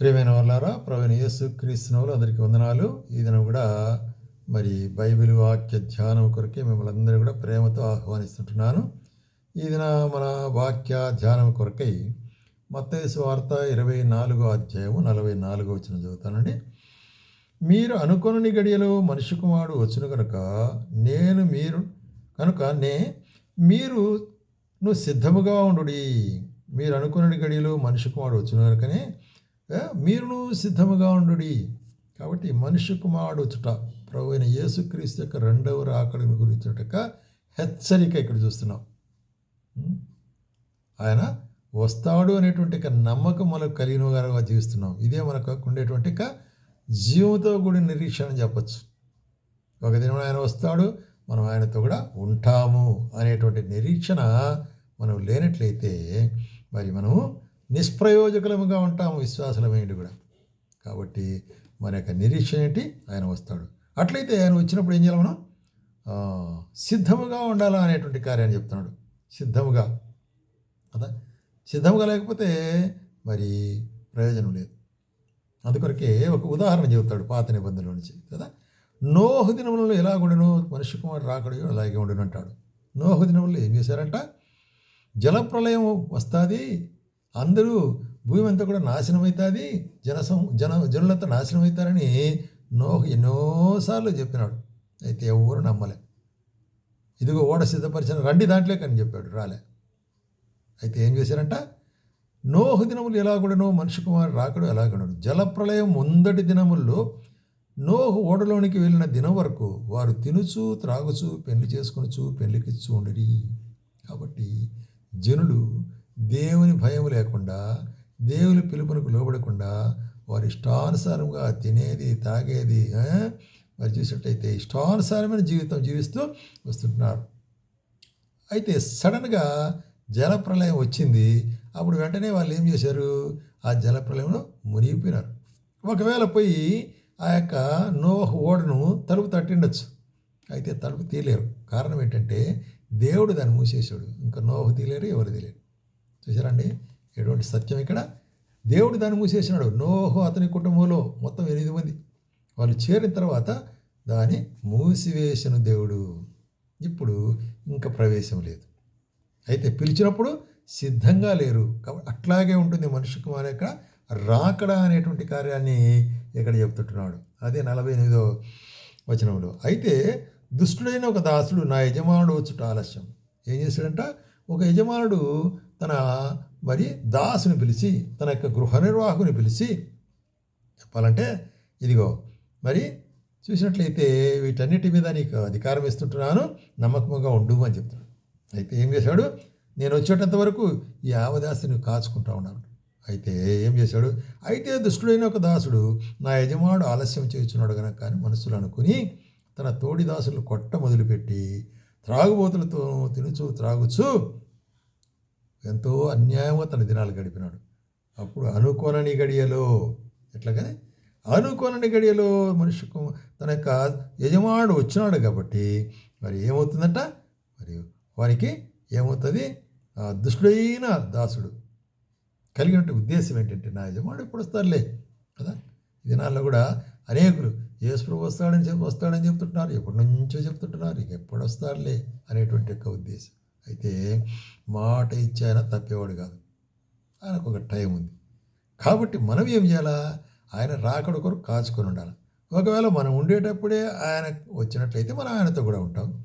ప్రేమైన వాళ్ళారా ప్రవీణ యేసు క్రీస్తునవులు అందరికీ వందనాలు. ఈ దినం కూడా మరి బైబిల్ వాక్య ధ్యానం కొరకే మిమ్మల్ని అందరూ కూడా ప్రేమతో ఆహ్వానిస్తుంటున్నాను. ఈ దిన మన వాక్య ధ్యానం కొరకై మత్తయి వార్త ఇరవై నాలుగో అధ్యాయము నలభై నాలుగో వచ్చిన చదువుతానండి. మీరు అనుకొనని గడియలో మనిషి కుమారుడు వచ్చును కనుక నేను మీరు కనుక నే మీరు నువ్వు సిద్ధముగా ఉండు మీరు అనుకున్న గడియలో మనిషి కుమారుడు వచ్చిన కనుకనే మీరును సిద్ధముగా ఉండు కాబట్టి మనిషి కుమారుడు వచ్చుట ప్రభు అయిన యేసుక్రీస్తు యొక్క రెండవ రాకడిని గురించుటక హెచ్చరిక ఇక్కడ చూస్తున్నాం. ఆయన వస్తాడు అనేటువంటి నమ్మకం మనకు కలిగిన జీవిస్తున్నాం. ఇదే మనకు ఉండేటువంటి జీవంతో కూడిన నిరీక్షణ అని చెప్పచ్చు. ఒక దినం ఆయన వస్తాడు మనం ఆయనతో కూడా ఉంటాము అనేటువంటి నిరీక్షణ మనం లేనట్లయితే మరి మనము నిష్ప్రయోజకులముగా ఉంటాము విశ్వాసలమేంటి కూడా. కాబట్టి మన యొక్క నిరీక్ష ఏంటి? ఆయన వస్తాడు. అట్లయితే ఆయన వచ్చినప్పుడు ఏం చేయాలి మనం? సిద్ధముగా ఉండాలా అనేటువంటి కార్యాన్ని చెప్తున్నాడు. సిద్ధముగా. కదా? సిద్ధముగా లేకపోతే మరి ప్రయోజనం లేదు. అందుకొరకే ఒక ఉదాహరణ చెబుతాడు పాత నిబంధనల నుంచి. కదా? నోహు దినములలో ఎలా ఉండను మనిషి కుమారుడు రాకడో అలాగే ఉండను అంటాడు. నోహు దినములు ఏం చేశారంట? జలప్రలయం వస్తుంది అందరూ భూమి అంతా కూడా నాశనం అవుతుంది జనసం జన జనులంతా నాశనం అవుతారని నోహు ఎన్నోసార్లు చెప్పినాడు. అయితే ఎవరు నమ్మలే. ఇదిగో ఓడ సిద్ధపరిచిన రండి దాంట్లో కానీ చెప్పాడు రాలే. అయితే ఏం చేశారంట? నోహు దినములు ఎలాగుడనో మనిషి కుమారు రాకడు ఎలాగడను జలప్రలయం ముందటి దినముల్లో నోహు ఓడలోనికి వెళ్ళిన దినం వరకు వారు తినుచు త్రాగుచు పెళ్ళి చేసుకొనుచు పెళ్ళికిచ్చు ఉండిరి కాబట్టి జనులు దేవుని భయం లేకుండా దేవుని పిలుపునకు లోబడకుండా వారి ఇష్టానుసారంగా తినేది తాగేది మరి చూసినట్టయితే ఇష్టానుసారమైన జీవితం జీవిస్తూ వస్తుంటున్నారు. అయితే సడన్గా జలప్రలయం వచ్చింది. అప్పుడు వెంటనే వాళ్ళు ఏం చేశారు? ఆ జలప్రలయంలో మునిగిపోయినారు. ఒకవేళ పోయి ఆ యొక్క నోహ ఓడను తలుపు తట్టిండొచ్చు. అయితే తలుపు తీయలేరు. కారణం ఏంటంటే దేవుడు దాన్ని మూసేశాడు. ఇంకా నోహు తీయలేరు ఎవరు తీయలేరు. చూసారండి ఎటువంటి సత్యం ఇక్కడ? దేవుడు దాన్ని మూసేసినాడు. నోహు అతని కుటుంబంలో మొత్తం ఎనిమిది మంది. వాళ్ళు చేరిన తర్వాత దాన్ని మూసివేసిన దేవుడు. ఇప్పుడు ఇంకా ప్రవేశం లేదు. అయితే పిలిచినప్పుడు సిద్ధంగా లేరు. కాబట్టి అట్లాగే ఉంటుంది మనిషి కుమార్ ఇక్కడ. రాకడా అనేటువంటి కార్యాన్ని ఇక్కడ చెప్తుంటున్నాడు. అదే నలభై ఎనిమిదో వచనంలో. అయితే దుష్టుడైన ఒక దాసుడు నా యజమానుడు వచ్చుట ఆలస్యం. ఏం చేశాడంట? ఒక యజమానుడు తన మరి దాసుని పిలిచి తన యొక్క గృహ నిర్వాహకుని పిలిచి చెప్పాలంటే ఇదిగో మరి చూసినట్లయితే వీటన్నిటి మీద నీకు అధికారం ఇస్తుంటున్నాను నమ్మకంగా ఉండు అని చెప్తున్నాడు. అయితే ఏం చేశాడు? నేను వచ్చేటంత వరకు ఈ ఆవదాసి కాచుకుంటా ఉన్నాను. అయితే ఏం చేశాడు? అయితే దుష్టుడైన ఒక దాసుడు నా యజమానుడు ఆలస్యం చేస్తున్నాడు కనుక కానీ మనసులో అనుకుని తన తోడి దాసులు కొట్ట మొదలుపెట్టి త్రాగుబోతులతో తినుచు త్రాగుచు ఎంతో అన్యాయంగా తన దినాలు గడిపినాడు. అప్పుడు అనుకోనని గడియలో ఎట్లాగని? అనుకోనని గడియలో మనిషి తన యొక్క యజమానుడు వచ్చినాడు కాబట్టి మరి ఏమవుతుందంట? మరి వారికి ఏమవుతుంది? దుష్టుడైన దాసుడు కలిగినట్టు ఉద్దేశం ఏంటంటే నా యజమానుడు ఎప్పుడు వస్తారులే కదా? ఈ దినాల్లో కూడా అనేకులు యేసు వస్తాడని చెప్పి వస్తాడని చెప్తుంటున్నారు ఎప్పటి నుంచో చెప్తుంటున్నారు ఇక ఎప్పుడు వస్తారులే అనేటువంటి యొక్క ఉద్దేశం. అయితే మాట ఇచ్చాయన తప్పేవాడు కాదు. ఆయనకు ఒక టైం ఉంది. కాబట్టి మనం ఏం చేయాలా? ఆయన రాకడ కొరకు కాచుకొని ఉండాలి. ఒకవేళ మనం ఉండేటప్పుడే ఆయన వచ్చినట్లయితే మనం ఆయనతో కూడా ఉంటాం.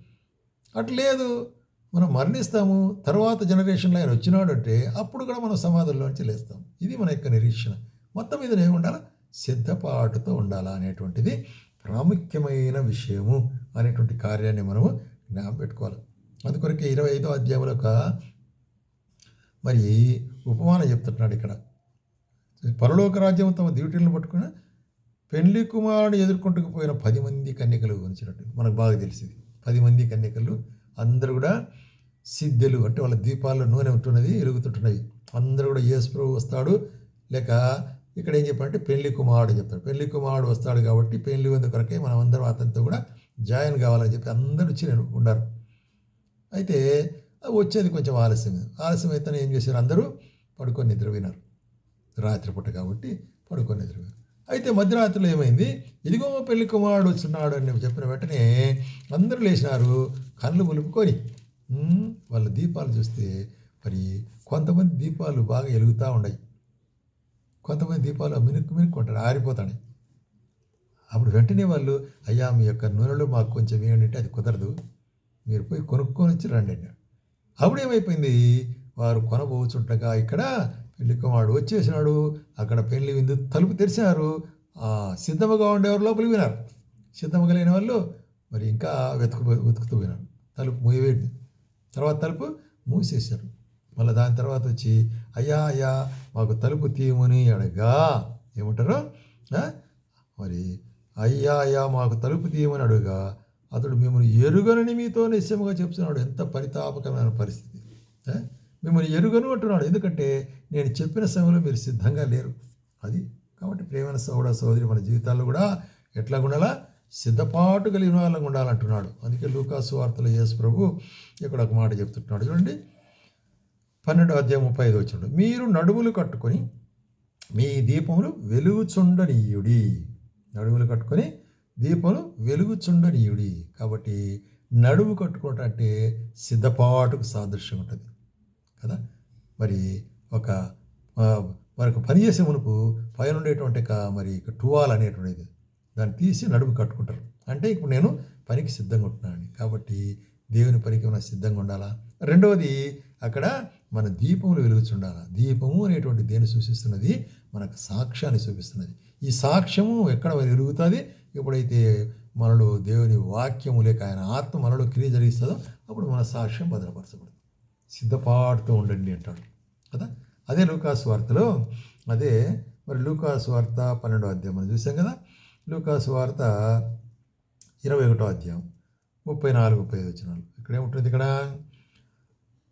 అట్లా లేదు మనం మరణిస్తాము. తర్వాత జనరేషన్లో ఆయన వచ్చినాడు అంటే అప్పుడు కూడా మనం సమాధుల్లోంచి లేస్తాం. ఇది మన యొక్క నిరీక్షణ. మొత్తం మీద ఏమి ఉండాలా? సిద్ధపాటుతో ఉండాలా అనేటువంటిది ప్రాముఖ్యమైన విషయము అనేటువంటి కార్యాన్ని మనము జ్ఞాపం పెట్టుకోవాలి. అందుకొరకే ఇరవై ఐదో అధ్యాయంలో ఒక మరి ఉపమానం చెప్తున్నాడు ఇక్కడ. పరలోక రాజ్యం తమ డ్యూటీలను పట్టుకుని పెళ్ళి కుమారుని ఎదుర్కొంటూ పోయిన పది మంది కన్యకలు గురించినట్టు. మనకు బాగా తెలిసింది. పది మంది కన్యకలు అందరూ కూడా సిద్ధులు అంటే వాళ్ళ దీపాల్లో నూనె ఉంటున్నది ఎలుగుతుంటున్నవి అందరూ కూడా యేసుప్రభు వస్తాడు. లేక ఇక్కడ ఏం చెప్పారంటే పెళ్ళి కుమారుడు చెప్తాడు. పెళ్ళి కుమారుడు వస్తాడు కాబట్టి పెళ్ళి వంద కొరకే మనం అందరం అతనితో కూడా జాయిన్ కావాలని చెప్పి అందరూ వచ్చి ఉండారు అయితే వచ్చేది కొంచెం ఆలస్యం ఆలస్యం అయితే ఏం చేశారు? అందరూ పడుకొని నిద్రపోయినారు. రాత్రిపూట కాబట్టి పడుకొని నిద్రపోయారు అయితే మధ్యరాత్రిలో ఏమైంది? ఇదిగో పెళ్ళి కుమారుడు వచ్చినాడు అని చెప్పిన వెంటనే అందరూ లేచినారు. కళ్ళు ములుపుకొని వాళ్ళ దీపాలు చూస్తే మరి కొంతమంది దీపాలు బాగా ఎలుగుతూ ఉన్నాయి. కొంతమంది దీపాలు మినుక్కు మినుక్కుంటారు ఆరిపోతాయి. అప్పుడు వెంటనే వాళ్ళు అయ్యా మీ యొక్క నూనెలో మాకు కొంచెం ఏంటంటే అది కుదరదు. మీరు పోయి కొనుక్కొని వచ్చి రండి అన్నాడు అప్పుడు ఏమైపోయింది? వారు కొనబోచుండగా ఇక్కడ పెళ్ళి కుమారుడు వచ్చేసినాడు. అక్కడ పెళ్ళి విందు తలుపు తెరిచినారు సిద్ధముగా ఉండేవారు లోపలికి వినారు సిద్ధముగా లేని వాళ్ళు మరి ఇంకా వెతుకు వెతుకుతూ వినారు తలుపు మూయవేది తర్వాత తలుపు మూసేశారు. మళ్ళీ దాని తర్వాత వచ్చి అయ్యా అయ్యా మాకు తలుపు తీయమని అడగా. ఏమంటారు? మరి అయ్యా అయ్యా మాకు తలుపు తీయమని అడుగా. అతడు మిమ్మల్ని ఎరుగనని మీతో నిశ్చయముగా చెప్తున్నాడు. ఎంత పరితాపకరమైన పరిస్థితి. మిమ్మల్ని ఎరుగను అంటున్నాడు. ఎందుకంటే నేను చెప్పిన సమయంలో మీరు సిద్ధంగా లేరు. అది కాబట్టి ప్రేమైన సోదర సోదరి మన జీవితాల్లో కూడా ఎట్లా ఉండాలా? సిద్ధపాటు కలిగిన వాళ్ళగా ఉండాలంటున్నాడు. అందుకే లూకాసు వార్తలు యేసు ప్రభు ఇక్కడ ఒక మాట చెప్తుంటున్నాడు. చూడండి. పన్నెండు అధ్యాయం ముప్పై ఐదు వచ్చినాడు మీరు నడుములు కట్టుకొని మీ దీపములు వెలుగుచుండనీయుడి. నడుములు కట్టుకొని దీపములు వెలుగుచుండనీయుడి. కాబట్టి నడువు కట్టుకోవటం అంటే సిద్ధపాటుకు సాదృశ్యం ఉంటుంది. కదా? మరి ఒక ఆ, మనకు పని చేసే మునుపు పైన ఉండేటువంటి మరి టువాల్ అనేటువంటిది. దాన్ని తీసి నడుము కట్టుకుంటారు. అంటే ఇప్పుడు నేను పనికి సిద్ధంగా ఉంటున్నాను కాబట్టి దేవుని పనికి మనం సిద్ధంగా ఉండాలా? రెండవది అక్కడ మన దీపములు వెలుగుచుండాలా? దీపము అనేటువంటి దేని సూచిస్తున్నది? మనకు సాక్ష్యాన్ని చూపిస్తున్నది. ఈ సాక్ష్యము ఎక్కడ వెలుగుతుంది? ఎప్పుడైతే మనలో దేవుని వాక్యము లేక ఆయన ఆత్మ మనలో క్రియ జరిగిస్తుందో అప్పుడు మన సాక్ష్యం భద్రపరచబడుతుంది. సిద్ధపాటుతో ఉండండి అంటాడు. కదా? అదే లూకాస్ వార్తలో అదే మరి లూకాస్ వార్త పన్నెండో అధ్యాయం మనం చూసాం కదా? లూకాస్ వార్త ఇరవై ఒకటో అధ్యాయం ముప్పై నాలుగు ముప్పై ఐదు వచ్చినాలు ఇక్కడ ఏముంటుంది ఇక్కడ?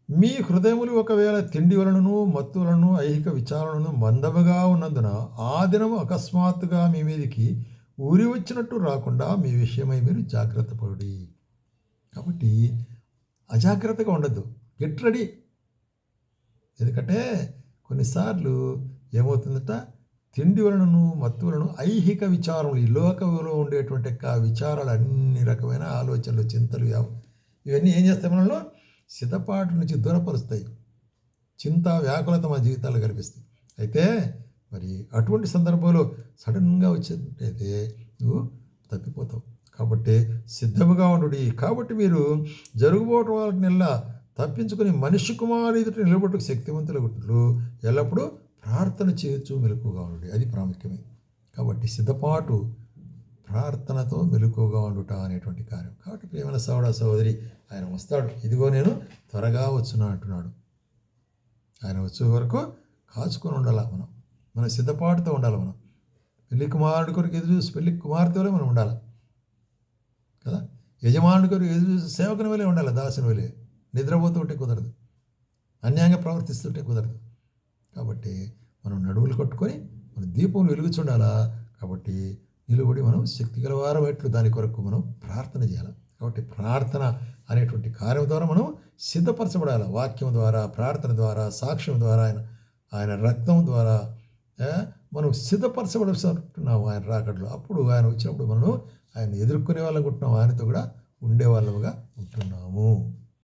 మీ హృదయములు ఒకవేళ తిండి వలనను మత్తులను ఐహిక విచారణను మందముగా ఉన్నందున ఆ దినము అకస్మాత్తుగా మీ మీదికి ఊరి వచ్చినట్టు రాకుండా మీ విషయమై మీరు జాగ్రత్త పడి కాబట్టి అజాగ్రత్తగా ఉండద్దు గెట్ రెడీ. ఎందుకంటే కొన్నిసార్లు ఏమవుతుందట? తిండి వలనను మత్తులను ఐహిక విచారములు ఈ లోకంలో ఉండేటువంటి యొక్క విచారాలు అన్ని రకమైన ఆలోచనలు చింతలు ఇవన్నీ ఏం చేస్తాయి మనలో సిద్ధపాటు నుంచి దూరపరుస్తాయి. చింత వ్యాకులత మా జీవితాలు కనిపిస్తాయి. అయితే మరి అటువంటి సందర్భంలో సడన్గా వచ్చేటైతే నువ్వు తప్పిపోతావు. కాబట్టి సిద్ధముగా ఉండు కాబట్టి మీరు జరుగుబోటు వాటినెల్లా తప్పించుకుని మనిషి కుమారు ఎదుట నిలబట్టుకు శక్తివంతుల గుట్లు ఎల్లప్పుడూ ప్రార్థన చేయొచ్చు మెలకుగా ఉండు అది ప్రాముఖ్యమే. కాబట్టి సిద్ధపాటు ప్రార్థనతో మెలకుగా ఉండుట అనేటువంటి కార్యం. కాబట్టి ప్రేమల సోదర సోదరి ఆయన వస్తాడు. ఇదిగో నేను త్వరగా వచ్చునా అంటున్నాడు. ఆయన వచ్చే వరకు కాచుకొని ఉండాల మనం? మన సిద్ధపాటుతో ఉండాలి మనం. పెళ్ళి కుమారుడి కొరకు ఎదురు చూసి పెళ్ళి కుమార్తెలే మనం ఉండాలి. కదా? యజమానుడి కొరకు ఎదురు చూసి సేవకుని వలే ఉండాలి దాసుని వలే. నిద్రపోతూ ఉంటే కుదరదు. అన్యాయంగా ప్రవర్తిస్తుంటే కుదరదు. కాబట్టి మనం నడువులు కట్టుకొని మన దీపం వెలుగుచుండాలా? కాబట్టి నిలుబడి మనం శక్తి గలవారమైనట్లు దాని కొరకు మనం ప్రార్థన చేయాలి? కాబట్టి ప్రార్థన అనేటువంటి కార్యం ద్వారా మనం సిద్ధపరచబడాలి? వాక్యం ద్వారా ప్రార్థన ద్వారా సాక్ష్యం ద్వారా ఆయన ఆయన రక్తం ద్వారా మనం సిద్ధపరచబడుతున్నాము ఆయన రాకడలో. అప్పుడు ఆయన వచ్చినప్పుడు మనం ఆయన ఎదుర్కొనే వాళ్ళం ఉంటున్నాం ఆయనతో కూడా ఉండే వాళ్ళముగా ఉంటున్నాము.